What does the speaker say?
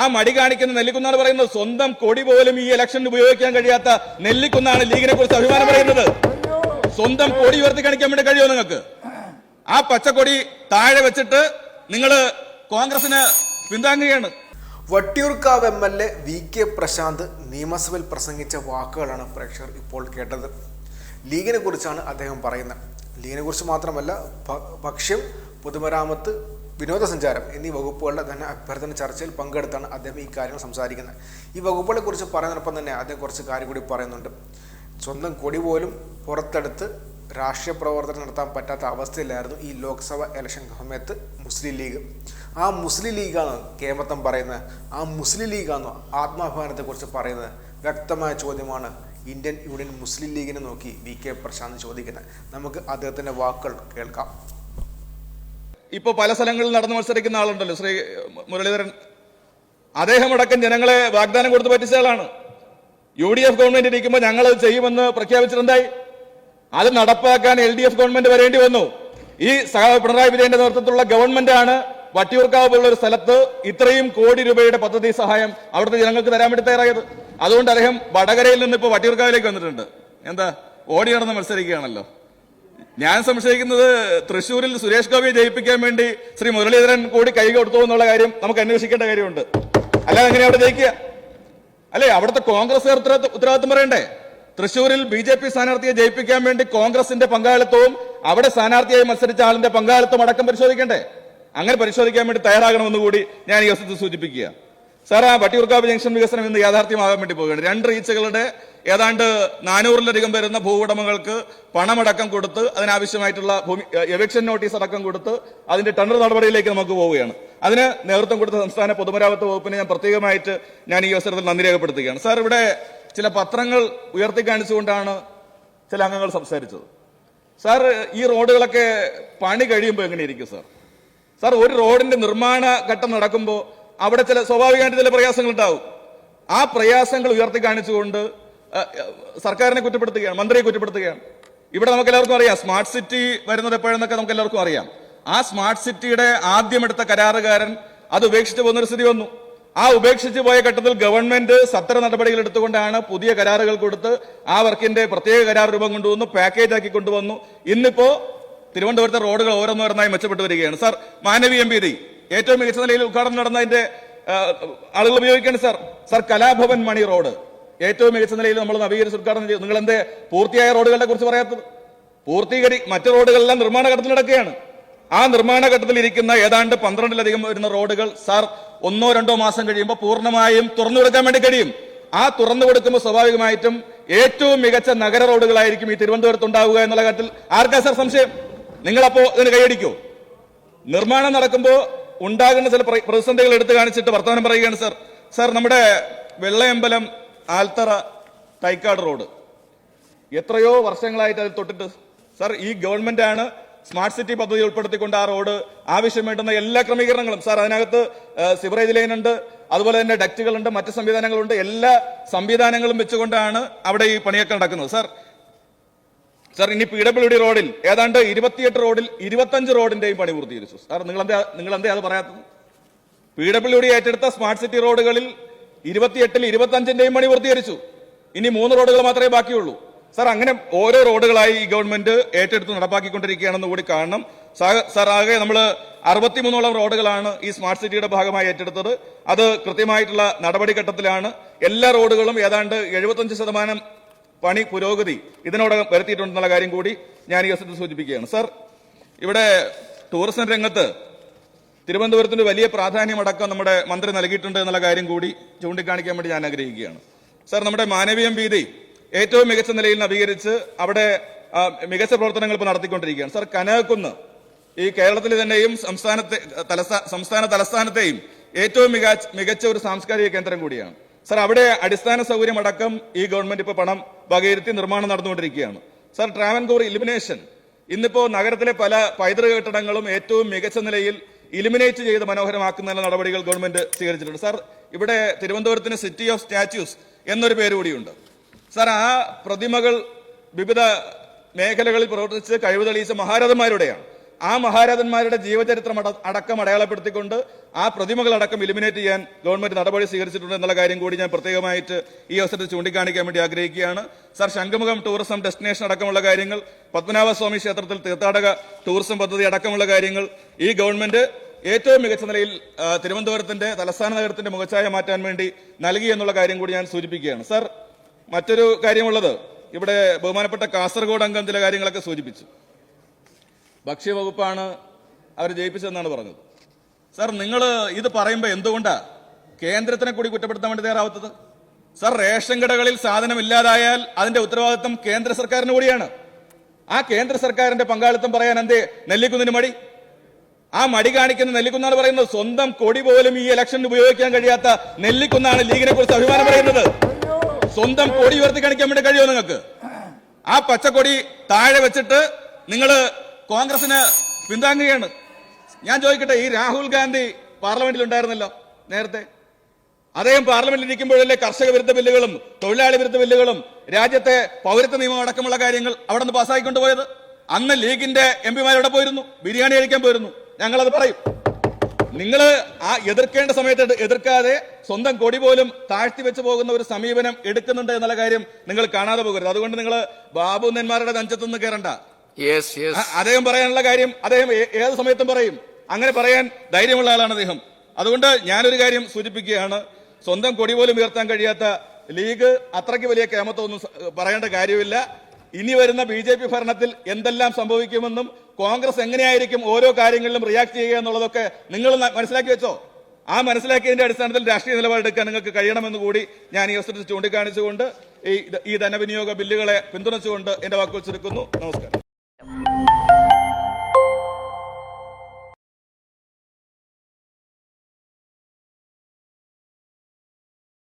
ആ മടി കാണിക്കുന്ന നെല്ലിക്കുന്നാണ് പറയുന്നത്. സ്വന്തം കൊടി പോലും ഈ ഇലക്ഷനിൽ ഉപയോഗിക്കാൻ കഴിയാത്ത നെല്ലിക്കുന്നാണ് ലീഗിനെ കുറിച്ച് അഭിമാനം പറയുന്നത്. സ്വന്തം കൊടി ഉയർത്തി കാണിക്കാൻ വേണ്ടി കഴിയുമോ നിങ്ങൾക്ക്? ആ പച്ചക്കൊടി താഴെ വെച്ചിട്ട് നിങ്ങൾ കോൺഗ്രസിന് പിന്താങ്ങുകയാണ്. Vattiyoorkavu M L A V K Prashanth നിയമസഭയിൽ പ്രസംഗിച്ച വാക്കുകളാണ് പ്രേക്ഷകർ ഇപ്പോൾ കേട്ടത്. ലീഗിനെ കുറിച്ചാണ് അദ്ദേഹം പറയുന്നത്. ലീഗിനെ കുറിച്ച് മാത്രമല്ല ഭക്ഷ്യം പൊതുമരാമത്ത് വിനോദസഞ്ചാരം എന്നീ വകുപ്പുകളുടെ തന്നെ അഭ്യർത്ഥന ചർച്ചയിൽ പങ്കെടുത്താണ് അദ്ദേഹം ഈ കാര്യങ്ങൾ സംസാരിക്കുന്നത്. ഈ വകുപ്പുകളെ കുറിച്ച് പറയുന്നതിനൊപ്പം തന്നെ അദ്ദേഹം കുറച്ച് കാര്യം കൂടി പറയുന്നുണ്ട്. സ്വന്തം കൊടി പോലും പുറത്തെടുത്ത് രാഷ്ട്രീയ പ്രവർത്തനം നടത്താൻ പറ്റാത്ത അവസ്ഥയിലായിരുന്നു ഈ ലോക്സഭ ഇലക്ഷൻ സമയത്ത് മുസ്ലിം ലീഗ്. ആ മുസ്ലിം ലീഗാണ് കേമത്തം പറയുന്നത്. ആ മുസ്ലിം ലീഗാണോ ആത്മാഭിമാനത്തെക്കുറിച്ച് പറയുന്നത്. വ്യക്തമായ ചോദ്യമാണ് ഇന്ത്യൻ യൂണിയൻ മുസ്ലിം ലീഗിനെ നോക്കി വി കെ പ്രശാന്ത് ചോദിക്കുന്നത്. നമുക്ക് അദ്ദേഹത്തിന്റെ വാക്കുകൾ കേൾക്കാം. ഇപ്പൊ പല സ്ഥലങ്ങളിൽ നടന്ന് മത്സരിക്കുന്ന ആളുണ്ടല്ലോ. ശ്രീ മുരളീധരൻ. അദ്ദേഹം അടക്കം ജനങ്ങളെ വാഗ്ദാനം കൊടുത്ത് പറ്റിച്ച ആളാണ്. യു ഡി എഫ് ഗവൺമെന്റ് ഇരിക്കുമ്പോൾ ഞങ്ങൾ അത് ചെയ്യുമെന്ന് പ്രഖ്യാപിച്ചിട്ടുണ്ടായി അത് നടപ്പാക്കാൻ എൽ ഡി എഫ് ഗവൺമെന്റ് വരേണ്ടി വന്നു. ഈ പിണറായി വിജയന്റെ നേതൃത്വത്തിലുള്ള ഗവൺമെന്റ് ആണ് വട്ടിയൂർക്കാവ് പോലുള്ള ഒരു സ്ഥലത്ത് ഇത്രയും കോടി രൂപയുടെ പദ്ധതി സഹായം അവിടുത്തെ ജനങ്ങൾക്ക് തരാൻ വേണ്ടി തയ്യാറായത്. അതുകൊണ്ട് അദ്ദേഹം വടകരയിൽ നിന്ന് ഇപ്പോൾ വട്ടിയൂർക്കാവിലേക്ക് വന്നിട്ടുണ്ട്. എന്താ? ഓടി നടന്ന് മത്സരിക്കുകയാണല്ലോ. ഞാൻ സംശയിക്കുന്നത് തൃശൂരിൽ സുരേഷ് ഗോപിയെ ജയിപ്പിക്കാൻ വേണ്ടി ശ്രീ മുരളീധരൻ കൂടി കൈ കൊടുത്തു എന്നുള്ള കാര്യം നമുക്ക് അന്വേഷിക്കേണ്ട കാര്യമുണ്ട്. അല്ലാതെ എങ്ങനെ അവിടെ ജയിക്കുക? അല്ലേ അവിടുത്തെ കോൺഗ്രസ് ഉത്തരവാദിത്വം പറയണ്ടേ? തൃശ്ശൂരിൽ ബി ജെ പി സ്ഥാനാർത്ഥിയെ ജയിപ്പിക്കാൻ വേണ്ടി കോൺഗ്രസിന്റെ പങ്കാളിത്തവും അവിടെ സ്ഥാനാർത്ഥിയായി മത്സരിച്ച ആളിന്റെ പങ്കാളിത്തം അടക്കം പരിശോധിക്കണ്ടേ? അങ്ങനെ പരിശോധിക്കാൻ വേണ്ടി തയ്യാറാകണമെന്ന് കൂടി ഞാൻ ഈ അവസരത്തിൽ സൂചിപ്പിക്കുക. സാർ ആ വട്ടിയൂർക്കാവ് ജംഗ്ഷൻ വികസനം ഇന്ന് യാഥാർത്ഥ്യമാകാൻ വേണ്ടി പോവുകയാണ്. രണ്ട് റീച്ചുകളുടെ ഏതാണ്ട് നാനൂറിലധികം വരുന്ന ഭൂവുടമകൾക്ക് പണമടക്കം കൊടുത്ത് അതിനാവശ്യമായിട്ടുള്ള ഭൂമി എവിക്ഷൻ നോട്ടീസ് അടക്കം കൊടുത്ത് അതിന്റെ ടെൻഡർ നടപടിയിലേക്ക് നമുക്ക് പോവുകയാണ്. അതിന് നേതൃത്വം കൊടുത്ത സംസ്ഥാന പൊതുമരാമത്ത് വകുപ്പിന് ഞാൻ പ്രത്യേകമായിട്ട് ഞാൻ ഈ അവസരത്തിൽ നന്ദി രേഖപ്പെടുത്തുകയാണ്. സാർ ഇവിടെ ചില പത്രങ്ങൾ ഉയർത്തി കാണിച്ചുകൊണ്ടാണ് ചില അംഗങ്ങൾ സംസാരിച്ചത്. സാർ ഈ റോഡുകളൊക്കെ പണി കഴിയുമ്പോൾ എങ്ങനെയിരിക്കും സാർ? സാർ ഒരു റോഡിന്റെ നിർമ്മാണ ഘട്ടം നടക്കുമ്പോൾ അവിടെ ചില സ്വാഭാവികമായിട്ട് ചില പ്രയാസങ്ങൾ ഉണ്ടാവും ആ പ്രയാസങ്ങൾ ഉയർത്തി കാണിച്ചുകൊണ്ട് സർക്കാരിനെ കുറ്റപ്പെടുത്തുകയാണ് മന്ത്രിയെ കുറ്റപ്പെടുത്തുകയാണ്. ഇവിടെ നമുക്ക് എല്ലാവർക്കും അറിയാം സ്മാർട്ട് സിറ്റി വരുന്നത് എപ്പോഴെന്നൊക്കെ നമുക്ക് എല്ലാവർക്കും അറിയാം. ആ സ്മാർട്ട് സിറ്റിയുടെ ആദ്യം എടുത്ത കരാറുകാരൻ അത് ഉപേക്ഷിച്ച് പോകുന്നൊരു സ്ഥിതി വന്നു. ആ ഉപേക്ഷിച്ച് പോയ ഘട്ടത്തിൽ ഗവൺമെന്റ് സത്ര നടപടികൾ എടുത്തുകൊണ്ടാണ് പുതിയ കരാറുകൾ കൊടുത്ത് ആ വർക്കിന്റെ പ്രത്യേക കരാർ രൂപം കൊണ്ടുവന്നു പാക്കേജ് ആക്കി കൊണ്ടുവന്നു. ഇന്നിപ്പോ തിരുവനന്തപുരത്തെ റോഡുകൾ ഓരോന്നോരോന്നായി മെച്ചപ്പെട്ടു വരികയാണ്. സാർ എം വീതി ഏറ്റവും മികച്ച നിലയിൽ ഉദ്ഘാടനം നടന്നതിന്റെ ആളുകൾ ഉപയോഗിക്കേണ്ട sir sir Kalabhavan Mani road. ഏറ്റവും മികച്ച നിലയിൽ നമ്മൾ നവീകരിച്ച് ഉദ്ഘാടനം ചെയ്തു. നിങ്ങൾ എന്തേ പൂർത്തിയായ റോഡുകളെ കുറിച്ച് പറയാത്തത്? പൂർത്തീകരി മറ്റു റോഡുകളെല്ലാം നിർമ്മാണ ഘട്ടത്തിൽ നടക്കുകയാണ്. ആ നിർമ്മാണ ഘട്ടത്തിൽ ഇരിക്കുന്ന ഏതാണ്ട് പന്ത്രണ്ടിലധികം വരുന്ന റോഡുകൾ സാർ ഒന്നോ രണ്ടോ മാസം കഴിയുമ്പോൾ പൂർണമായും തുറന്നു കൊടുക്കാൻ വേണ്ടി കഴിയും. ആ തുറന്നു കൊടുക്കുമ്പോൾ സ്വാഭാവികമായിട്ടും ഏറ്റവും മികച്ച നഗര റോഡുകളായിരിക്കും ഈ തിരുവനന്തപുരത്ത് ഉണ്ടാവുക എന്നുള്ള കാര്യത്തിൽ ആർക്കാ സാർ സംശയം? നിങ്ങളപ്പോ ഇതിന് കൈയടിക്കോ. നിർമ്മാണം നടക്കുമ്പോൾ ഉണ്ടാകുന്ന ചില പ്ര- പ്രതിസന്ധികൾ എടുത്തു കാണിച്ചിട്ട് വർത്തമാനം പറയുകയാണ് സാർ. സാർ നമ്മുടെ വെള്ളയമ്പലം ആൽത്തറ തൈക്കാട് റോഡ്. എത്രയോ വർഷങ്ങളായിട്ട് അതിൽ തൊട്ടിട്ട് സാർ ഈ ഗവൺമെന്റ് ആണ് സ്മാർട്ട് സിറ്റി പദ്ധതി ഉൾപ്പെടുത്തിക്കൊണ്ട് ആ റോഡ് ആവശ്യം വേണ്ടുന്ന എല്ലാ ക്രമീകരണങ്ങളും. സാർ അതിനകത്ത് സിവറേജ് ലൈൻ ഉണ്ട് അതുപോലെ തന്നെ ഡക്റ്റുകളുണ്ട് മറ്റ് സംവിധാനങ്ങളുണ്ട്. എല്ലാ സംവിധാനങ്ങളും വെച്ചുകൊണ്ടാണ് അവിടെ ഈ പണിയൊക്കെ നടക്കുന്നത്. സാർ സാർ ഇനി പി ഡബ്ല്യു ഡി റോഡിൽ ഏതാണ്ട് ഇരുപത്തിയെട്ട് റോഡിൽ ഇരുപത്തഞ്ച് റോഡിന്റെയും പണി പൂർത്തീകരിച്ചു. സാർ നിങ്ങൾ എന്താ നിങ്ങൾ എന്താ അത് പറയാത്തത്? പി ഡബ്ല്യു ഡി ഏറ്റെടുത്ത സ്മാർട്ട് സിറ്റി റോഡുകളിൽ ഇരുപത്തിയെട്ടിൽ ഇരുപത്തഞ്ചിന്റെയും പണി പൂർത്തീകരിച്ചു. ഇനി മൂന്ന് റോഡുകൾ മാത്രമേ ബാക്കിയുള്ളൂ. സാർ അങ്ങനെ ഓരോ റോഡുകളായി ഈ ഗവൺമെന്റ് ഏറ്റെടുത്ത് നടപ്പാക്കിക്കൊണ്ടിരിക്കുകയാണെന്ന് കൂടി കാണണം. സാർ ആകെ നമ്മൾ അറുപത്തിമൂന്നോളം റോഡുകളാണ് ഈ സ്മാർട്ട് സിറ്റിയുടെ ഭാഗമായി ഏറ്റെടുത്തത്. അത് കൃത്യമായിട്ടുള്ള നടപടിഘട്ടത്തിലാണ്. എല്ലാ റോഡുകളും ഏതാണ്ട് എഴുപത്തഞ്ച് ശതമാനം പണി പുരോഗതി ഇതിനോടകം വരുത്തിയിട്ടുണ്ടെന്നുള്ള കാര്യം കൂടി ഞാൻ ഈ അവസരത്തിൽ സൂചിപ്പിക്കുകയാണ്. സർ ഇവിടെ ടൂറിസം രംഗത്ത് തിരുവനന്തപുരത്തിന് വലിയ പ്രാധാന്യമടക്കം നമ്മുടെ മന്ത്രി നൽകിയിട്ടുണ്ട് എന്നുള്ള കാര്യം കൂടി ചൂണ്ടിക്കാണിക്കാൻ വേണ്ടി ഞാൻ ആഗ്രഹിക്കുകയാണ്. സർ നമ്മുടെ മാനവീയം വീതി ഏറ്റവും മികച്ച നിലയിൽ നവീകരിച്ച് അവിടെ മികച്ച പ്രവർത്തനങ്ങൾ ഇപ്പോൾ നടത്തിക്കൊണ്ടിരിക്കുകയാണ്. സർ കനകക്കുന്ന് ഈ കേരളത്തിൽ തന്നെയും സംസ്ഥാനത്തെ തലസ്ഥാന സംസ്ഥാന തലസ്ഥാനത്തെയും ഏറ്റവും മികച്ച ഒരു സാംസ്കാരിക കേന്ദ്രം കൂടിയാണ്. സാർ അവിടെ അടിസ്ഥാന സൗകര്യം അടക്കം ഈ ഗവൺമെന്റ് ഇപ്പോൾ പണം വകയിരുത്തി നിർമ്മാണം നടന്നുകൊണ്ടിരിക്കുകയാണ്. സാർ ട്രാവൻകൂർ ഇലിമിനേഷൻ ഇന്നിപ്പോൾ നഗരത്തിലെ പല പൈതൃക കെട്ടിടങ്ങളും ഏറ്റവും മികച്ച നിലയിൽ ഇലിമിനേറ്റ് ചെയ്ത് മനോഹരമാക്കുന്ന നടപടികൾ ഗവൺമെന്റ് സ്വീകരിച്ചിട്ടുണ്ട്. സാർ ഇവിടെ തിരുവനന്തപുരത്തിന് സിറ്റി ഓഫ് സ്റ്റാച്യൂസ് എന്നൊരു പേര് കൂടിയുണ്ട്. സാർ ആ പ്രതിമകൾ വിവിധ മേഖലകളിൽ പ്രവർത്തിച്ച് കഴിവ് തെളിയിച്ച മഹാരഥന്മാരുടെയാണ്. ആ മഹാരാജന്മാരുടെ ജീവചരിത്രം അട- അടക്കം അടയാളപ്പെടുത്തിക്കൊണ്ട് ആ പ്രതിമകൾ അടക്കം ഇലിമിനേറ്റ് ചെയ്യാൻ ഗവൺമെന്റ് നടപടി സ്വീകരിച്ചിട്ടുണ്ട് എന്നുള്ള കാര്യം കൂടി ഞാൻ പ്രത്യേകമായിട്ട് ഈ അവസരത്തിൽ ചൂണ്ടിക്കാണിക്കാൻ വേണ്ടി ആഗ്രഹിക്കുകയാണ്. സർ ശംഖുമുഖം ടൂറിസം ഡെസ്റ്റിനേഷൻ അടക്കമുള്ള കാര്യങ്ങൾ പത്മനാഭസ്വാമി ക്ഷേത്രത്തിൽ തീർത്ഥാടക ടൂറിസം പദ്ധതി അടക്കമുള്ള കാര്യങ്ങൾ ഈ ഗവൺമെന്റ് ഏറ്റവും മികച്ച നിലയിൽ തിരുവനന്തപുരത്തിന്റെ തലസ്ഥാന നഗരത്തിന്റെ മുഖച്ഛായ മാറ്റാൻ വേണ്ടി നൽകി എന്നുള്ള കാര്യം കൂടി ഞാൻ സൂചിപ്പിക്കുകയാണ്. സർ മറ്റൊരു കാര്യമുള്ളത് ഇവിടെ ബഹുമാനപ്പെട്ട കാസർഗോഡ് അംഗം ചില കാര്യങ്ങളൊക്കെ സൂചിപ്പിച്ചു. ഭക്ഷ്യവകുപ്പാണ് അവർ ജയിപ്പിച്ചതെന്നാണ് പറഞ്ഞത്. സാർ നിങ്ങൾ ഇത് പറയുമ്പോൾ എന്തുകൊണ്ടാ? കേന്ദ്രത്തിനെ കൂടി കുറ്റപ്പെടുത്താൻ വേണ്ടി തയ്യാറാവാത്തത്? സാർ റേഷൻ കടകളിൽ സാധനം ഇല്ലാതായാൽ അതിന്റെ ഉത്തരവാദിത്വം കേന്ദ്ര സർക്കാരിന് കൂടിയാണ്. ആ കേന്ദ്ര സർക്കാരിന്റെ പങ്കാളിത്തം പറയാൻ എന്തേ നെല്ലിക്കുന്നിന് മടി? ആ മടി കാണിക്കുന്ന നെല്ലിക്കുന്നാണ് പറയുന്നത് സ്വന്തം കൊടി പോലും ഈ ഇലക്ഷന് ഉപയോഗിക്കാൻ കഴിയാത്ത നെല്ലിക്കുന്നാണ് ലീഗിനെ കുറിച്ച് അഭിമാനം പറയുന്നത്. സ്വന്തം കൊടി ഉയർത്തി കാണിക്കാൻ വേണ്ടി കഴിയുമോ നിങ്ങൾക്ക്? ആ പച്ചക്കൊടി താഴെ വെച്ചിട്ട് നിങ്ങൾ കോൺഗ്രസിന് പിന്താങ്ങുകയാണ്. ഞാൻ ചോദിക്കട്ടെ ഈ രാഹുൽ ഗാന്ധി പാർലമെന്റിൽ ഉണ്ടായിരുന്നല്ലോ നേരത്തെ? അദ്ദേഹം പാർലമെന്റിൽ ഇരിക്കുമ്പോഴല്ലേ കർഷക വിരുദ്ധ ബില്ലുകളും തൊഴിലാളി വിരുദ്ധ ബില്ലുകളും രാജ്യത്തെ പൗരത്വ നിയമം അടക്കമുള്ള കാര്യങ്ങൾ അവിടെ നിന്ന് പാസ്സാക്കിക്കൊണ്ടുപോയത് അന്ന് ലീഗിന്റെ എം പിമാരോടെ പോയിരുന്നു? ബിരിയാണി കഴിക്കാൻ പോയിരുന്നു. ഞങ്ങളത് പറയും. നിങ്ങൾ ആ എതിർക്കേണ്ട സമയത്ത് എതിർക്കാതെ സ്വന്തം കൊടി പോലും താഴ്ത്തി വെച്ച് പോകുന്ന ഒരു സമീപനം എടുക്കുന്നുണ്ട് എന്നുള്ള കാര്യം നിങ്ങൾ കാണാതെ പോകരുത്. അതുകൊണ്ട് നിങ്ങൾ ബാബു നെന്മാരുടെ നഞ്ചത്തുനിന്ന് കയറണ്ട അദ്ദേഹം പറയാനുള്ള കാര്യം അദ്ദേഹം ഏത് സമയത്തും പറയും. അങ്ങനെ പറയാൻ ധൈര്യമുള്ള ആളാണ് അദ്ദേഹം. അതുകൊണ്ട് ഞാനൊരു കാര്യം സൂചിപ്പിക്കുകയാണ്. സ്വന്തം കൊടി പോലും ഉയർത്താൻ കഴിയാത്ത ലീഗ് അത്രയ്ക്ക് വലിയ കേമത്തൊന്നും പറയേണ്ട കാര്യമില്ല. ഇനി വരുന്ന ബി ജെ പി ഭരണത്തിൽ എന്തെല്ലാം സംഭവിക്കുമെന്നും കോൺഗ്രസ് എങ്ങനെയായിരിക്കും ഓരോ കാര്യങ്ങളിലും റിയാക്ട് ചെയ്യുക എന്നുള്ളതൊക്കെ നിങ്ങൾ മനസ്സിലാക്കി വെച്ചോ? ആ മനസ്സിലാക്കിയതിന്റെ അടിസ്ഥാനത്തിൽ രാഷ്ട്രീയ നിലപാടെടുക്കാൻ നിങ്ങൾക്ക് കഴിയണമെന്ന് കൂടി ഞാൻ ഈ അവസരത്തിൽ ചൂണ്ടിക്കാണിച്ചുകൊണ്ട് ഈ ധനവിനിയോഗ ബില്ലുകളെ പിന്തുണച്ചുകൊണ്ട് എന്റെ വാക്കുകൾ ചുരുക്കുന്നു. നമസ്കാരം.